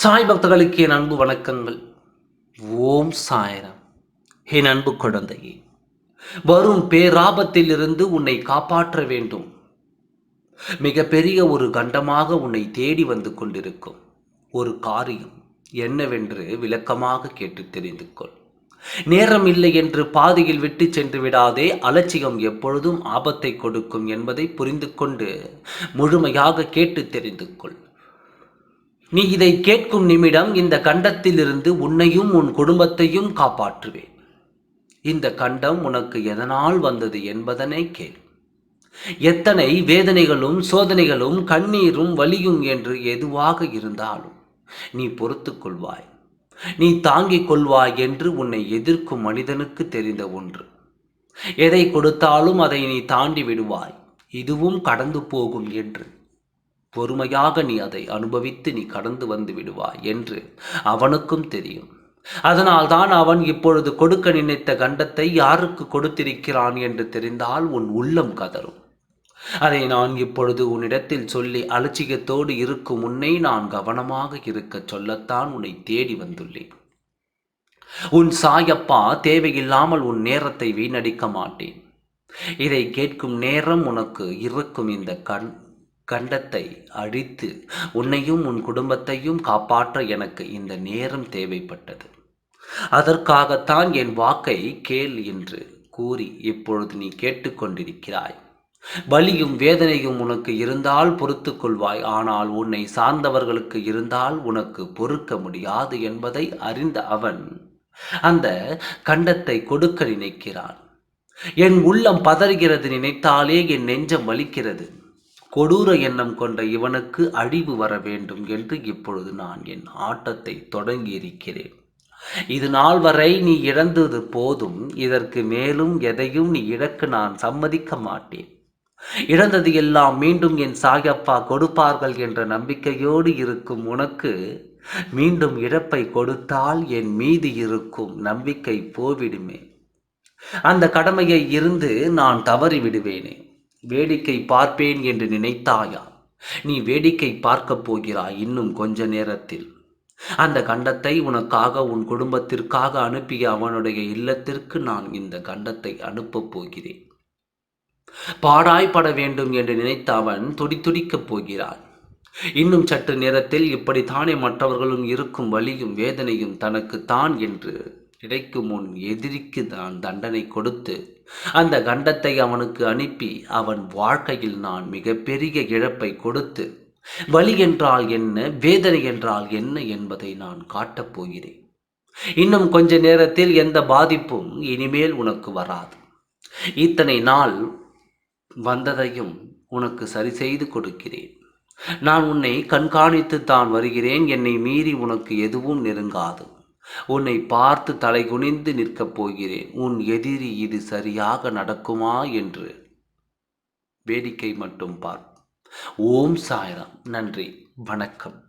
சாய் பக்தர்களுக்கு என் அன்பு வணக்கங்கள். ஓம் சாயரம். என் அன்பு குழந்தையே வரும் பேராபத்தில் இருந்து உன்னை காப்பாற்ற வேண்டும். மிகப்பெரிய ஒரு கண்டமாக உன்னை தேடி வந்து கொண்டிருக்கும். ஒரு காரியம் என்னவென்று விளக்கமாக கேட்டு தெரிந்து கொள். நேரம் இல்லை என்று பாதையில் விட்டு சென்று விடாதே அலட்சியம் எப்பொழுதும் ஆபத்தை கொடுக்கும் என்பதை புரிந்து கொண்டு முழுமையாக கேட்டு தெரிந்து கொள். நீ இதை கேட்கும் நிமிடம் இந்த கண்டத்திலிருந்து உன்னையும் உன் குடும்பத்தையும் காப்பாற்றுவேன். இந்த கண்டம் உனக்கு எதனால் வந்தது என்பதனை கேள். எத்தனை வேதனைகளும் சோதனைகளும் கண்ணீரும் வலியும் என்று எதுவாக இருந்தாலும் நீ பொறுத்து கொள்வாய். நீ தாங்கிக் கொள்வாய் என்று உன்னை எதிர்க்கும் மனிதனுக்கு தெரிந்த ஒன்று. எதை கொடுத்தாலும் அதை நீ தாண்டி விடுவாய். இதுவும் கடந்து போகும் என்று. பொறுமையாக நீ அதை அனுபவித்து நீ கடந்து வந்து விடுவாய் என்று அவனுக்கும் தெரியும். அதனால்தான் அவன் இப்பொழுது கொடுக்க நினைத்த கண்டத்தை யாருக்கு கொடுத்திருக்கிறான் என்று தெரிந்தால் உன் உள்ளம் கதரும் அதை நான் இப்பொழுது உன்னிடத்தில் சொல்லி அலட்சியத்தோடு இருக்கும் முன்னே நான் கவனமாக இருக்கச் சொல்லத்தான் உன்னை தேடி வந்துள்ளேன். உன் சாயப்பா தேவையில்லாமல் உன் நேரத்தை வீணடிக்க மாட்டேன். இதை கேட்கும் நேரம் உனக்கு இருக்கும் இந்த கண். கண்டத்தை அழித்து உன்னையும் உன் குடும்பத்தையும் காப்பாற்ற எனக்கு இந்த நேரம் தேவைப்பட்டது. அதற்காகத்தான் என் வாக்கை கேள் என்று கூறி இப்பொழுது நீ கேட்டுக்கொண்டிருக்கிறாய். வலியும் வேதனையும் உனக்கு இருந்தால் பொறுத்து கொள்வாய். ஆனால் உன்னை சார்ந்தவர்களுக்கு இருந்தால் உனக்கு பொறுக்க முடியாது என்பதை அறிந்த அவன் அந்த கண்டத்தை கொடுக்க நினைக்கிறான். என் உள்ளம் பதறுகிறது நினைத்தாலே என் நெஞ்சம் வலிக்கிறது. கொடூர எண்ணம் கொண்ட இவனுக்கு அழிவு வர வேண்டும் என்று இப்பொழுது நான் என் ஆட்டத்தை தொடங்கி இருக்கிறேன் இது நாள் வரை நீ இழந்தது போதும் இதற்கு மேலும் எதையும் நீ இழக்க நான் சம்மதிக்க மாட்டேன். இழந்தது எல்லாம் மீண்டும் என் சாயப்பா கொடுப்பார்கள் என்ற நம்பிக்கையோடு இருக்கும் உனக்கு மீண்டும் இழப்பை கொடுத்தால் என் மீது இருக்கும் நம்பிக்கை போவிடுமே அந்த கடமையை இருந்து நான் தவறி விடுவேனே வேடிக்கை பார்ப்பேன் என்று நினைத்தாயா? நீ வேடிக்கை பார்க்கப் போகிறாய் இன்னும் கொஞ்ச நேரத்தில். அந்த கண்டத்தை உனக்காக உன் குடும்பத்திற்காக அனுப்பிய அவனுடைய இல்லத்திற்கு நான் இந்த கண்டத்தை அனுப்பப் போகிறேன். பாடாய்பட வேண்டும் என்று நினைத்த அவன் துடித்துடிக்கப் போகிறான். இன்னும் சற்று நேரத்தில் இப்படித்தானே மற்றவர்களும் இருக்கும் வழியும் வேதனையும் தனக்கு தான் என்று கிடைக்கும் முன் எதிரிக்கு தான் தண்டனை கொடுத்து அந்த கண்டத்தை அவனுக்கு அனுப்பி அவன் வாழ்க்கையில் நான் மிகப்பெரிய இழப்பை கொடுத்து வலி என்றால் என்ன வேதனை என்றால் என்ன என்பதை நான் காட்டப் போகிறேன். இன்னும் கொஞ்ச நேரத்தில் எந்த பாதிப்பும் இனிமேல் உனக்கு வராது. இத்தனை நாள் வந்ததையும் உனக்கு சரி செய்து கொடுக்கிறேன். நான் உன்னை கண்காணித்து தான் வருகிறேன் என்னை மீறி உனக்கு எதுவும் நெருங்காது. உன்னை பார்த்து தலை குனிந்து நிற்கப் போகிறேன். உன் எதிரி இது சரியாக நடக்குமா என்று வேடிக்கை மட்டும் பார். ஓம் சாய்ராம். நன்றி. வணக்கம்.